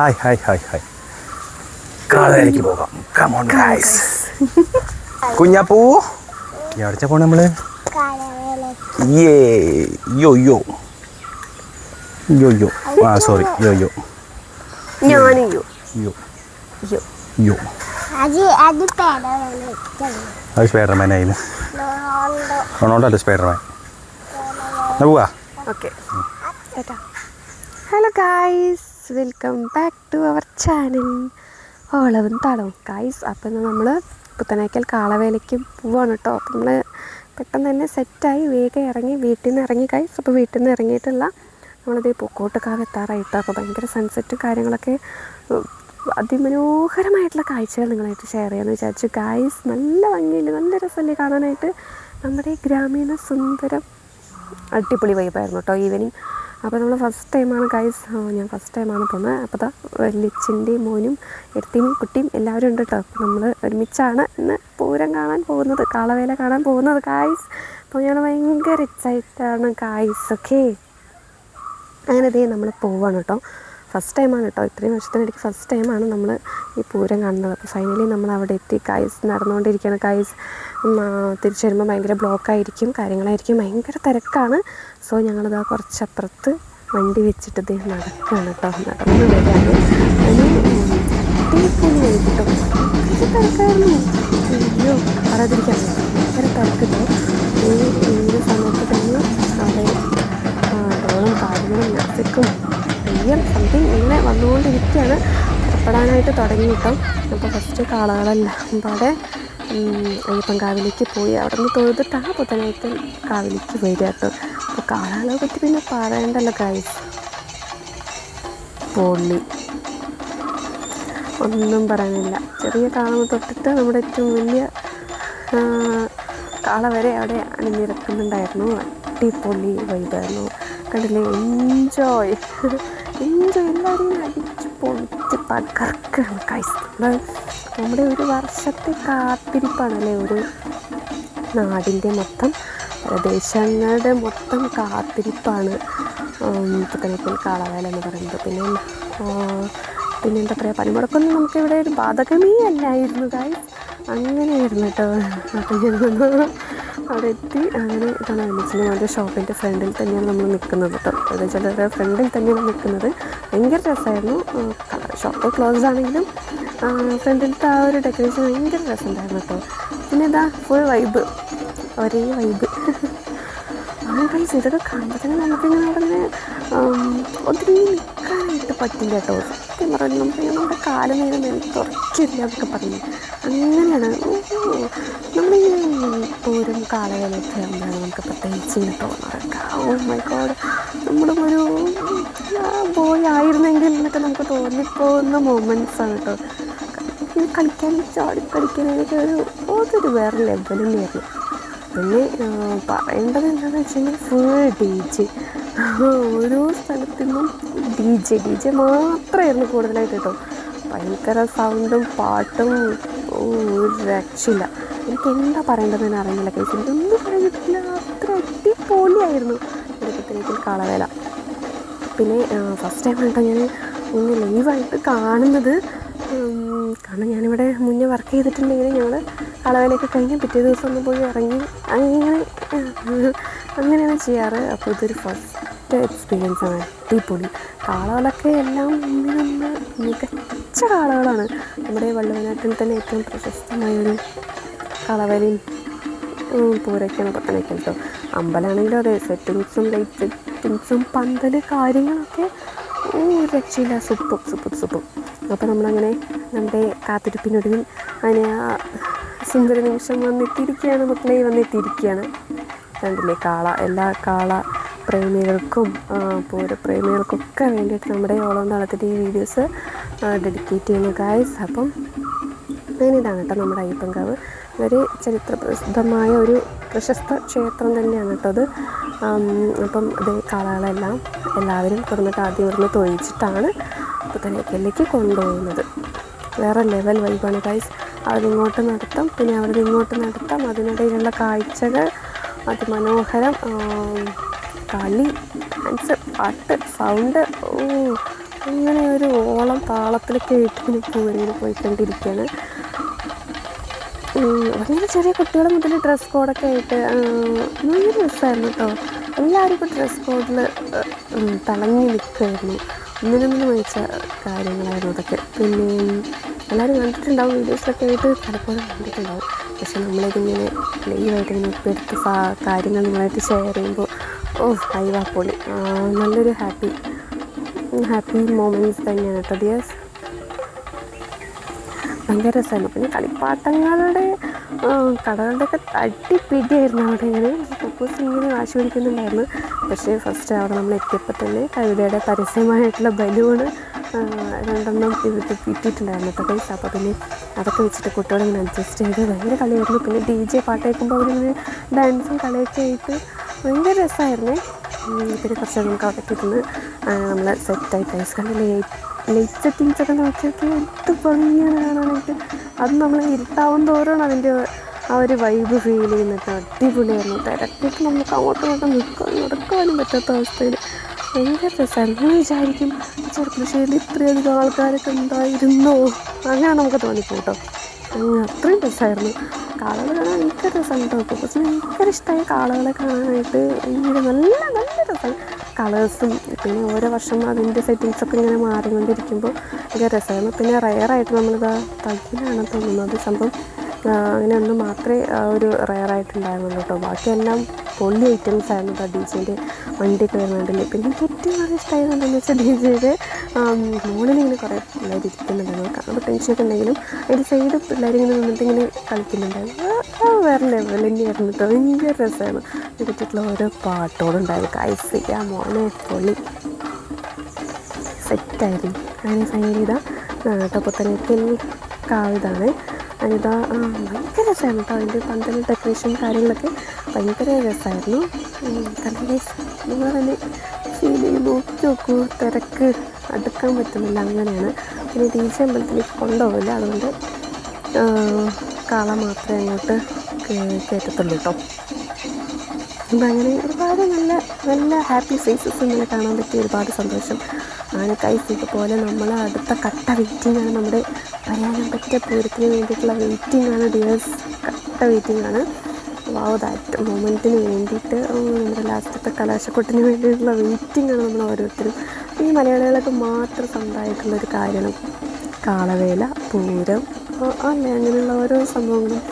Hi hi hi hi കാളയിലേക്ക് പോകാം. Come on guys Kunjappu എവിടെച്ചാ പോണ നമ്മൾ? യേ യോ യോ യോ യോ ആ സോറി യോ യോ ഞാനും യോ യോ യോ അത് സ്പൈഡർമാൻ ആയിരുന്നു റൊണാൾഡോ. അല്ല സ്പൈഡർമാൻ. പോവാ? Okay. Hello guys welcome back to our channel ഓളവും തളവും guys അപ്പം നമ്മൾ പുത്തനേക്കൽ കാളവേലയ്ക്ക് പോവാണ് കേട്ടോ അപ്പം നമ്മൾ പെട്ടെന്ന് തന്നെ സെറ്റായി വേഗം ഇറങ്ങി വീട്ടിൽ നിന്ന് ഇറങ്ങി ഗൈസ് അപ്പോൾ വീട്ടിൽ നിന്ന് ഇറങ്ങിയിട്ടില്ല നമ്മളിത് പൂക്കോട്ടുകാവ് എത്താറായിട്ടോ. അപ്പോൾ ഭയങ്കര സൺസെറ്റും കാര്യങ്ങളൊക്കെ അതിമനോഹരമായിട്ടുള്ള കാഴ്ചകൾ നിങ്ങളായിട്ട് ഷെയർ ചെയ്യാമെന്ന് വിചാരിച്ചു. ഗൈസ് നല്ല ഭംഗിയില്ല നല്ല രസമല്ലേ കാണാനായിട്ട്. നമ്മുടെ ഗ്രാമീണ സുന്ദരം അടിപൊളി വൈബായിരുന്നു കേട്ടോ ഈവനിങ് അപ്പോൾ നമ്മൾ ഫസ്റ്റ് ടൈമാണ് ഗൈസ് ഞാൻ ഫസ്റ്റ് ടൈമാണ് പോകുന്നത് അപ്പോൾ ദാ ലിച്ചിന്റെയും മോനും എടുത്തിയും കുട്ടിയും എല്ലാവരും ഉണ്ട് കേട്ടോ അപ്പോൾ നമ്മൾ ഒരുമിച്ചാണ് ഇന്ന് പൂരം കാണാൻ പോകുന്നത് കാളവേല കാണാൻ പോകുന്നത് ഗായ്സ് അപ്പോൾ ഞാൻ ഭയങ്കര എക്സൈറ്റാണ് ഗായ്സ് ഓക്കെ അങ്ങനെ ഇതേ നമ്മൾ പോവാണ് കേട്ടോ ഫസ്റ്റ് ടൈമാണ് കേട്ടോ. ഇത്രയും വർഷത്തിനിടയ്ക്ക് ഫസ്റ്റ് ടൈമാണ് നമ്മൾ ഈ പൂരം കാണുന്നത്. അപ്പോൾ ഫൈനലി നമ്മൾ അവിടെ എത്തി. കായ്സ് നടന്നുകൊണ്ടിരിക്കുകയാണ്. കായ്സ് തിരിച്ചു വരുമ്പോൾ ഭയങ്കര ബ്ലോക്കായിരിക്കും കാര്യങ്ങളായിരിക്കും. ഭയങ്കര തിരക്കാണ്. സോ ഞങ്ങളിതാ കുറച്ചപ്പുറത്ത് വണ്ടി വെച്ചിട്ട് ഇത് നടക്കുകയാണ് കേട്ടോ. നടന്നു ഭയങ്കര തിരക്കായിരുന്നു. അയ്യോ പറയാതിരിക്കാൻ ഭയങ്കര തിരക്കിട്ടോ ഈ സമയത്ത് തന്നെ അവിടെ ഡോളും കാര്യങ്ങളും മ്യൂസിക്കും തെയ്യം സംതിങ് ഇങ്ങനെ വന്നുകൊണ്ടിരിക്കുകയാണ്. പുറപ്പെടാനായിട്ട് തുടങ്ങി കിട്ടും. അപ്പോൾ ഫസ്റ്റ് കാളകളെല്ലാം. അവിടെ അയ്യപ്പൻ കാവിലേക്ക് പോയി. അവിടെ നിന്ന് തൊഴുതിട്ടാണ് പുത്തനായിട്ട് കാവിലേക്ക് വരിക കേട്ടോ. അപ്പോൾ കാളകളെ പറ്റി പിന്നെ പറയണ്ടല്ലോ കായ്സ് പൊള്ളി. ഒന്നും പറയാനില്ല. ചെറിയ കാള തൊട്ടിട്ട് നമ്മുടെ ഏറ്റവും വലിയ കാള വരെ അവിടെ അണിഞ്ഞിറക്കുന്നുണ്ടായിരുന്നു അടിപൊളി വൈബായിരുന്നു കണ്ടില്ലേ? എൻജോയ് എൻജോയ് എല്ലാവരെയും അടിച്ച് പൊളിച്ച് പകർക്കാണ് കഴിച്ചത് നമ്മുടെ ഒരു വർഷത്തെ കാത്തിരിപ്പാണല്ലേ ഒരു നാടിന്റെ മൊത്തം പ്രദേശങ്ങളുടെ മൊത്തം കാത്തിരിപ്പാണ്. പുത്തനത്തിൽ കാളവേല എന്ന് പറയുന്നത്. പിന്നെ പിന്നെ എന്താ പറയുക നമുക്ക് ഇവിടെ ഒരു ബാധകമേ അല്ലായിരുന്നു കായ് അങ്ങനെയായിരുന്നു കേട്ടോ അപ്പം ഞങ്ങൾ അവിടെ എത്തി അങ്ങനെ ഇതാണ് വിളിച്ചിന് അതിന്റെ ഷോപ്പിന്റെ ഫ്രണ്ടിൽ തന്നെയാണ് നമ്മൾ നിൽക്കുന്നത് കേട്ടോ. ചില ഫ്രണ്ടിൽ തന്നെയാണ് നിൽക്കുന്നത്. ഭയങ്കര രസമായിരുന്നു. ഷോപ്പ് ക്ലോസ് ആണെങ്കിലും ഫ്രണ്ടിലത്തെ ആ ഒരു ഡെക്കറേഷൻ ഭയങ്കര രസമുണ്ടായിരുന്നു കേട്ടോ. പിന്നെ ഇതാ ഫുൾ വൈബ് ഒരേ വൈബ് അങ്ങനെ ഗൈസ് ഇതൊക്കെ കാണുമ്പോൾ നമുക്കിങ്ങനെ അവിടെ ഒത്തിരി നിൽക്കാനായിട്ട് പറ്റില്ല കേട്ടോ. സത്യം പറഞ്ഞു നമുക്ക് നമ്മുടെ കാലം നേരം തുറച്ചില്ല എന്നൊക്കെ പറയും അങ്ങനെയാണ് നമ്മൾ പൂരം കാലവേലയൊക്കെ ആകുമ്പോഴാണ് നമുക്ക് പ്രത്യേകിച്ച് ഇങ്ങനെ തോന്നാറൊക്കെ ഓ മൈ ഗോഡ് ഒരു ബോയ് ആയിരുന്നെങ്കിൽ എന്നൊക്കെ നമുക്ക് തോന്നിപ്പോകുന്ന മൊമെന്റ്സ് ആണ് കേട്ടോ ഈ കളിക്കാൻ ചാടി കളിക്കാനൊക്കെ ഒരു അതൊരു വേറെ ലെവലും തന്നെയായിരുന്നു പിന്നെ പറയേണ്ടത് എന്താണെന്ന് വെച്ചാൽ ഫുൾ ഡി ജെ ഓരോ സ്ഥലത്തു നിന്നും ഡി ജെ ഡി ജെ മാത്രമായിരുന്നു കൂടുതലായിട്ട് കേട്ടോ ഭയങ്കര സൗണ്ടും പാട്ടും ഒരു രക്ഷയില്ല. എനിക്ക് എന്താ പറയേണ്ടതെന്ന് അറിയില്ല കേസ്. എനിക്കൊന്നും ഒന്നും പറയുന്നില്ല അത്ര അടിപൊളിയായിരുന്നു ഇടയ്ക്കത്തിലേക്ക് കാളവേല. പിന്നെ ഫസ്റ്റ് ടൈം കേട്ടോ ഞാൻ ഇങ്ങനെ ലൈവായിട്ട് കാണുന്നത്? കാരണം ഞാനിവിടെ മുന്നേ വർക്ക് ചെയ്തിട്ടുണ്ടെങ്കിൽ ഞങ്ങൾ കളവേലയൊക്കെ കഴിഞ്ഞ് പിറ്റേ ദിവസം ഒന്ന് പോയി ഇറങ്ങി അങ്ങനെ അങ്ങനെയാണ് ചെയ്യാറ്. അപ്പോൾ ഇതൊരു ഫസ്റ്റ് എക്സ്പീരിയൻസ് ആണ്. അടിപൊളി. കാളകളൊക്കെ എല്ലാം ഒന്നിനൊന്ന് മികച്ച കാളകളാണ്. നമ്മുടെ വള്ളുവനാട്ടിൽ തന്നെ ഏറ്റവും പ്രശസ്തമായൊരു കളവലയും പൂരയ്ക്കാണ് പത്തനയ്ക്കൽ കേട്ടോ അമ്പലമാണെങ്കിലും അതെ സെറ്റിങ്സും ലൈറ്റ് സെറ്റിങ്സും പന്തൽ കാര്യങ്ങളൊക്കെ ഓ രക്ഷയില്ല സൂപ്പർ സൂപ്പർ സൂപ്പർ അപ്പോൾ നമ്മളങ്ങനെ നമ്മുടെ കാത്തിരിപ്പിനൊടുവിൽ അങ്ങനെ ആ സുന്ദര നിമിഷം വന്നെത്തിയിരിക്കുകയാണ് മക്കളെ വന്നെത്തിയിരിക്കുകയാണ്. കണ്ടില്ലേ കാള എല്ലാ കാള പ്രേമികൾക്കും പൂരപ്രേമികൾക്കൊക്കെ വേണ്ടിയിട്ട് നമ്മുടെ ഓളം തളത്തിന്റെ ഈ വീഡിയോസ് ഡെഡിക്കേറ്റ് ചെയ്യുന്നു ഗായ്സ് അപ്പം ഇതാണ് കേട്ടോ നമ്മുടെ അയ്യപ്പൻകാവ്. ഒരു ചരിത്ര പ്രസിദ്ധമായ ഒരു പ്രശസ്ത ക്ഷേത്രം തന്നെയാണ് കേട്ടോ അത്. അപ്പം അതേ കാളകളെല്ലാം എല്ലാവരും കൊടുന്നിട്ട് ആദ്യം ഇവിടുന്ന് തൊഴിച്ചിട്ടാണ് പുത്തനേക്കലിലേക്ക് കൊണ്ടുപോകുന്നത്. വേറെ ലെവൽ വൈബാണ് ഗൈസ് അവരിങ്ങോട്ട് നടത്താം. പിന്നെ അവിടെ ഇങ്ങോട്ട് നടത്താം. അതിനിടയിലുള്ള കാഴ്ചകൾ അതിമനോഹരം കളി ഡാൻസ് പാട്ട് സൗണ്ട് ഓ അങ്ങനെ ഒരു ഓളം താളത്തിലൊക്കെ ആയിട്ട് പൂവരയിൽ പോയിക്കൊണ്ടിരിക്കുകയാണ് ഭയങ്കര ചെറിയ കുട്ടികൾ മുതൽ ഡ്രസ് കോഡൊക്കെ ആയിട്ട് നല്ല രസമായിരുന്നു കേട്ടോ എല്ലാവരും ഇപ്പോൾ ഡ്രസ് കോഡിൽ തിളങ്ങി നിൽക്കുമായിരുന്നു ഒന്നിനൊന്നും വഹിച്ച കാര്യങ്ങളായിരുന്നു അതൊക്കെ. പിന്നെ എല്ലാവരും കണ്ടിട്ടുണ്ടാവും വീഡിയോസിലൊക്കെ ആയിട്ട് പലപ്പോഴും കണ്ടിട്ടുണ്ടാവും. പക്ഷെ നമ്മളിതിങ്ങനെ ലൈവായിട്ട് ഇങ്ങനെ ഇപ്പോൾ എടുത്ത് കാര്യങ്ങൾ നിങ്ങളായിട്ട് ഷെയർ ചെയ്യുമ്പോൾ ഓ ഹൈവാ പൊളി നല്ലൊരു ഹാപ്പി ഹാപ്പി മൊമെന്റ്സ് തന്നെയാണ് കേട്ടോ ദിയസ് ഭയങ്കര രസമായിരുന്നു. പിന്നെ കളിപ്പാട്ടങ്ങളുടെ കടകളുടെയൊക്കെ അടിപിടിയായിരുന്നു അവിടെ ഇങ്ങനെ. കുക്കൂസ് ഇങ്ങനെ വാശി പിടിക്കുന്നുണ്ടായിരുന്നു. പക്ഷേ ഫസ്റ്റ് അവിടെ നമ്മൾ എത്തിയപ്പോൾ തന്നെ കവിതയുടെ പരസ്യമായിട്ടുള്ള ബലൂണ് രണ്ടെണ്ണം ഇത് കിട്ടിയിട്ടുണ്ടായിരുന്നു. കേട്ടോ പൈസ അപ്പോൾ പിന്നെ അതൊക്കെ വെച്ചിട്ട് കുട്ടികളെ ഇങ്ങനെ അഡ്ജസ്റ്റ് ചെയ്ത് ഭയങ്കര കളിയായിരുന്നു. പിന്നെ ഡി ജെ പാട്ട് കേൾക്കുമ്പോൾ അവരിങ്ങനെ ഡാൻസും കളിയൊക്കെ ആയിട്ട് ഭയങ്കര രസമായിരുന്നേ. പിന്നെ കുറച്ച് നമുക്ക് അവിടേക്ക് ഇരുന്ന് നമ്മൾ സെറ്റായി ഐസ് കണ്ടില്ലേ ലൈറ്റ് സെറ്റിങ്സ് ഒക്കെ നോക്കിയൊക്കെ എന്ത് ഭംഗിയാണ് കാണാനായിട്ട്. അത് നമ്മൾ ഇരുട്ടാവും തോറും അതിന്റെ ആ ഒരു വൈബ് ഫീൽ ചെയ്യുന്നിട്ട് അടിപൊളിയായിരുന്നു. തിരക്കിട്ട് നമുക്ക് അങ്ങോട്ടും ഇങ്ങോട്ടും നിൽക്കാൻ നടക്കാനും പറ്റാത്ത അവസ്ഥയിൽ ഭയങ്കര രസമായിരുന്നു ഞാൻ വിചാരിക്കും ചെറുപ്പശ്ശേരിയിൽ ഇത്രയധികം ആൾക്കാരൊക്കെ ഉണ്ടായിരുന്നോ? അങ്ങനെ നമുക്ക് തോന്നിപ്പോ കേട്ടോ അങ്ങനെ അത്രയും രസമായിരുന്നു കാളകൾ കാണാൻ ഭയങ്കര രസമാണ് കേട്ടോ. പക്ഷെ ഭയങ്കര ഇഷ്ടമായി കാളകളെ കാണാനായിട്ട്. ഭയങ്കര നല്ല നല്ല രസം കളേഴ്സും പിന്നെ ഓരോ വർഷം അതിന്റെ സെറ്റിങ്സൊക്കെ ഇങ്ങനെ മാറിക്കൊണ്ടിരിക്കുമ്പോൾ ഭയങ്കര രസമായിരുന്നു പിന്നെ റയറായിട്ട് നമ്മളിതാ തകിലാണ് തോന്നുന്നത്. സംഭവം അങ്ങനെ ഒന്ന് മാത്രമേ ഒരു റയറായിട്ടുണ്ടായിരുന്നുള്ളൂ കേട്ടോ. ബാക്കിയെല്ലാം പൊള്ളി ഐറ്റംസ് ആയിരുന്നു കേട്ടോ ഡി ജെന്റെ വണ്ടിയൊക്കെ വരുന്നുണ്ടല്ലേ പിന്നെ എനിക്ക് ഏറ്റവും കൂടുതൽ ഇഷ്ടമായത് എന്താണെന്ന് വെച്ചാൽ ഡി ജെയുടെ ഇങ്ങനെ കുറേ പിള്ളേർ ഇരിക്കുന്നുണ്ടായിരുന്നു കാണുമ്പോൾ ടെൻഷനൊക്കെ ഉണ്ടെങ്കിലും അതിന്റെ സൈഡ് പിള്ളേർ ഇങ്ങനെ നിന്നിട്ട് ഇങ്ങനെ കളിക്കുന്നുണ്ടായിരുന്നു. വേറെ ലെവൽ തന്നെയായിരുന്നു കേട്ടോ. ഭയങ്കര രസമായിരുന്നു. ഇതിട്ടുള്ള ഓരോ പാട്ടുകളുണ്ടായിരുന്നു കൈസ് ആ മോനെ പൊളി. സെറ്റായിരുന്നു അങ്ങനെ ചെയ്താൽ ഇതാ ടൊപ്പത്തനത്തിൽ കാവിതാണ് ആ, ഭയങ്കര രസമായിരുന്നു കേട്ടോ അതിന്റെ പന്തൽ ഡെക്കറേഷൻ കാര്യങ്ങളൊക്കെ ഭയങ്കര രസമായിരുന്നു. കണ്ടില്ലേ നിങ്ങൾ തന്നെ ഫീൽ ചെയ്ത് നോക്കി നോക്കൂ. തിരക്ക് അടുക്കാൻ പറ്റുന്നില്ല. അങ്ങനെയാണ്. പിന്നെ ടീച്ചർ അമ്പലത്തിലേക്ക് കൊണ്ടുപോകില്ല അതുകൊണ്ട് കാള മാത്രമേ അങ്ങോട്ട് കയറ്റത്തുള്ളൂ കേട്ടോ അപ്പം അങ്ങനെ ഒരുപാട് നല്ല നല്ല ഹാപ്പി ഫേസസ് ഇങ്ങനെ കാണാൻ പറ്റിയ ഒരുപാട് സന്തോഷം. ആനക്കായ്സ് പോലെ നമ്മൾ അടുത്ത കട്ട വെയിറ്റിങ്ങാണ് നമ്മുടെ പറയാനും പറ്റിയ പൂരത്തിന് വേണ്ടിയിട്ടുള്ള വെയിറ്റിംഗ് ആണ് ഡിയേഴ്സ് കട്ട വെയിറ്റിംഗ് ആണ്. വാവ് ദാറ്റ് മൊമെന്റിന് വേണ്ടിയിട്ട് നമ്മുടെ ലാസ്റ്റത്തെ കലാശക്കൊട്ടിന് വേണ്ടിയിട്ടുള്ള വെയിറ്റിംഗ് ആണ് നമ്മൾ ഓരോരുത്തരും. ഈ മലയാളികളൊക്കെ മാത്രം സ്വന്തമായിട്ടുള്ളൊരു കാര്യമാണ് കാളവേല പൂരം അല്ലേ? അങ്ങനെയുള്ള ഓരോ സംഭവങ്ങളും.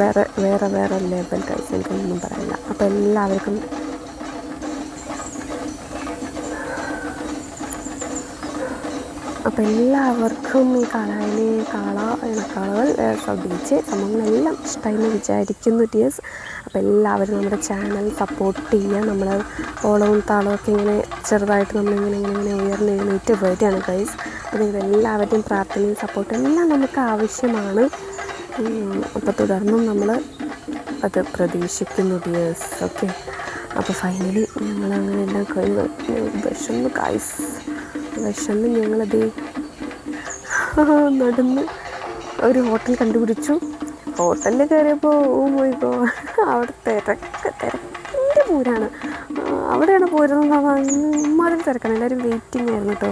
വേറെ വേറെ വേറെ ലെവൽ കൈസ് എനിക്കൊന്നും പറയില്ല അപ്പോൾ എല്ലാവർക്കും അപ്പോൾ എല്ലാവർക്കും ഈ കാളയിലെ കാള ഇണക്കാളകൾ ശ്രദ്ധിച്ച് സംഭവങ്ങളെല്ലാം ഇഷ്ടമായി എന്ന് വിചാരിക്കുന്നു ടിയേഴ്സ് അപ്പോൾ എല്ലാവരും നമ്മുടെ ചാനൽ സപ്പോർട്ട് ചെയ്യുക. നമ്മൾ ഓളവും താളവും ഒക്കെ ഇങ്ങനെ ചെറുതായിട്ട് നമ്മളിങ്ങനെ ഇങ്ങനെ ഇങ്ങനെ ഉയർന്നെഴുന്നേറ്റ് വരികയാണ് ഗൈസ് അപ്പോൾ നിങ്ങൾ എല്ലാവരുടെയും പ്രാർത്ഥനയും സപ്പോർട്ടും എല്ലാം നമുക്ക് ആവശ്യമാണ്. അപ്പോൾ തുടർന്നും നമ്മൾ അത് പ്രതീക്ഷിക്കുന്നു ഡിയേഴ്സ്. ഓക്കെ. അപ്പോൾ ഫൈനലി ഞങ്ങൾ അങ്ങനെ എല്ലാം കഴിഞ്ഞു വിഷമ് ഗൈസ് വിഷമ് ഞങ്ങളത്. നടന്ന് ഒരു ഹോട്ടൽ കണ്ടുപിടിച്ചു. ഹോട്ടലിൽ കയറിയപ്പോൾ ഓ ഗോ അവിടെ തിരക്ക് തിരക്കിന്റെ പൂരാണ് അവിടെയാണ് പോരുന്നത് ഇമ്മാതിരി തിരക്കാണ്. എല്ലാവരും വെയിറ്റിംഗ് ആയിരുന്നു കേട്ടോ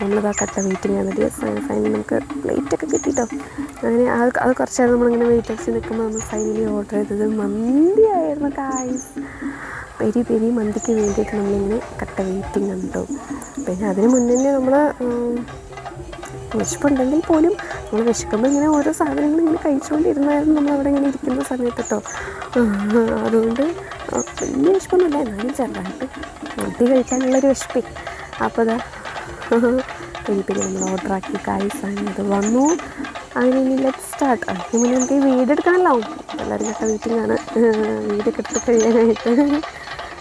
നമ്മളിതാ കട്ട വെയിറ്റിംഗ് ആയിരുന്നു ഫൈനലി നമുക്ക് പ്ലേറ്റൊക്കെ കിട്ടിട്ടോ. അങ്ങനെ അത് അത് കുറച്ചായിരുന്നു നമ്മളിങ്ങനെ വെയിറ്റ് അടിച്ച് നിൽക്കുമ്പോൾ നമ്മൾ ഫൈനലി ഓർഡർ ചെയ്തത് മന്തി ആയിരുന്നു കായ്സ് പെരി പെരി മന്തിക്ക് വേണ്ടിയിട്ട് നമ്മളിങ്ങനെ കട്ട വെയിറ്റിംഗ് ഉണ്ടോ പിന്നെ അതിന് മുന്നേ നമ്മൾ വിശപ്പുണ്ടെങ്കിൽ പോലും നമ്മൾ വിശക്കുമ്പോൾ ഇങ്ങനെ ഓരോ സാധനങ്ങൾ ഇങ്ങനെ കഴിച്ചുകൊണ്ടിരുന്നായിരുന്നു നമ്മൾ അവിടെ ഇങ്ങനെ ഇരിക്കുന്ന സമയത്ത് കേട്ടോ അതുകൊണ്ട് വലിയ വിശപ്പൊന്നുമില്ല. എന്നാലും ചെറുതായിട്ട് മന്തി കഴിക്കാനുള്ളൊരു വിശപ്പേ. അപ്പോൾ അതാ പിന്നെ പിന്നെ നമ്മൾ ഓർഡർ ആക്കി കായ്സാണ് അത് വന്നു. അങ്ങനെ ഇനി ലെറ്റ് സ്റ്റാർട്ട് അതിന് മുന്നേ നമുക്ക് ഈ വീട് എടുക്കാനല്ലോ എല്ലാവരും കേട്ട വീട്ടിലാണ് വീടൊക്കെ എടുത്ത് കഴിയാനായിട്ട്.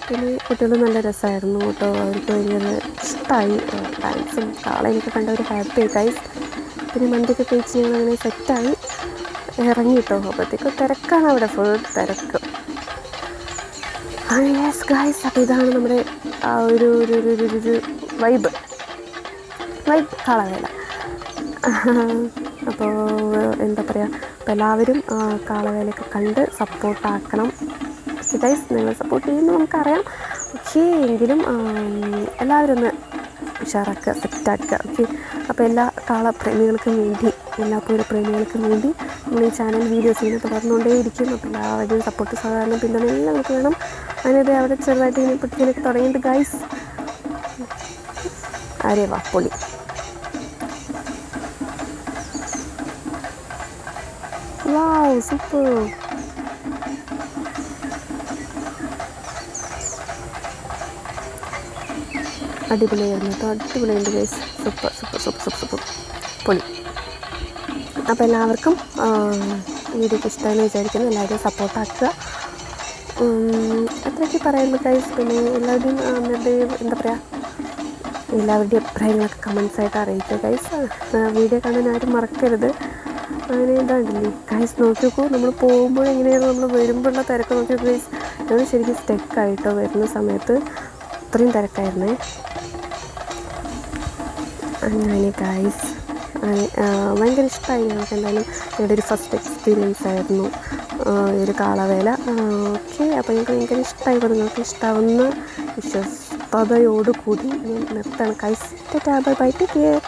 പിന്നെ കുട്ടികൾ നല്ല രസമായിരുന്നു കേട്ടോ. അവർക്ക് ഭയങ്കര ഇഷ്ടമായി ഡാൻസും കാളയൊക്കെ കണ്ട ഒരു ഹാപ്പി ഗൈസ് പിന്നെ മന്തിയൊക്കെ കഴിച്ച് ഞങ്ങൾ അങ്ങനെ സെറ്റായി ഇറങ്ങി കേട്ടോ. അപ്പോഴത്തേക്കും തിരക്കാണ് അവിടെ ഫുൾ തിരക്ക്. യെസ് ഗൈസ് അപ്പോൾ ഇതാണ് നമ്മുടെ ആ ഒരു ഒരു ഒരു ഒരു വൈബ് വൈബ് കാളവേല. അപ്പോൾ എന്താ പറയുക അപ്പോൾ എല്ലാവരും കാളവേലയൊക്കെ കണ്ട് സപ്പോർട്ടാക്കണം ഗൈസ് നിങ്ങൾ സപ്പോർട്ട് ചെയ്യുമെന്ന് നമുക്കറിയാം. പക്ഷേ എങ്കിലും എല്ലാവരും ഒന്ന് ഉഷാറാക്കുക സെറ്റാക്കുക ഓക്കെ അപ്പോൾ എല്ലാ കാളപ്രേമികൾക്കും വേണ്ടി എല്ലാ പൂരപ്രേമികൾക്കും വേണ്ടി നമ്മൾ ഈ ചാനൽ വീഡിയോസ് ഇങ്ങനെ തുടർന്നുകൊണ്ടേയിരിക്കും. അപ്പോൾ എല്ലാവരുടെയും സപ്പോർട്ട് സാധാരണ പിന്തുണ എല്ലാം നമുക്ക് വേണം. അതിനിടെ അവിടെ ചെറുതായിട്ട് ഇങ്ങനെ പൊട്ടിക്കാനൊക്കെ തുടങ്ങിയിട്ട് ഗൈസ് അരേ വാ പൊളി. വാവ് സൂപ്പർ അടിപൊളിയായിരുന്നു കേട്ടോ. അടിപൊളിയുണ്ട് guys super super super super super പൊളി. അപ്പോൾ എല്ലാവർക്കും വീഡിയോക്ക് ഇഷ്ടമെന്ന് വിചാരിക്കുന്നു. എല്ലാവരും സപ്പോർട്ടാക്കുക അത്രയ്ക്ക് പറയുമ്പോൾ ഗൈസ് പിന്നെ എല്ലാവരുടെയും നിർദ്ദയം എന്താ പറയുക എല്ലാവരുടെയും അഭിപ്രായങ്ങളൊക്കെ കമൻസ് ആയിട്ട് അറിയിക്കുക ഗൈസ് വീഡിയോ കാണാൻ ആരും മറക്കരുത്. അങ്ങനെ ഇതാണ്ടില്ലേ ഗൈസ് നോക്കി നോക്കൂ നമ്മൾ പോകുമ്പോൾ എങ്ങനെയാണ് നമ്മൾ വരുമ്പോഴുള്ള തിരക്ക് നോക്കി ഗൈസ് ഞങ്ങൾ ശരിക്കും സ്റ്റെക്കായിട്ടോ വരുന്ന സമയത്ത്. അത്രയും തിരക്കായിരുന്നേ. അങ്ങനെ ഗൈസ് ഭയങ്കര ഇഷ്ടമായി ഞങ്ങൾക്ക് എന്തായാലും ഞങ്ങളുടെ ഒരു ഫസ്റ്റ് എക്സ്പീരിയൻസ് ആയിരുന്നു. ഈ ഒരു കാളവേല. ഓക്കെ അപ്പോൾ ഞങ്ങൾക്ക് ഭയങ്കര ഇഷ്ടമായി അപ്പോൾ നിങ്ങൾക്ക് ഇഷ്ടമാവുന്ന വിശ്വസ്തയോടുകൂടി ഞാൻ നിർത്താണ്. Guys bye bye take care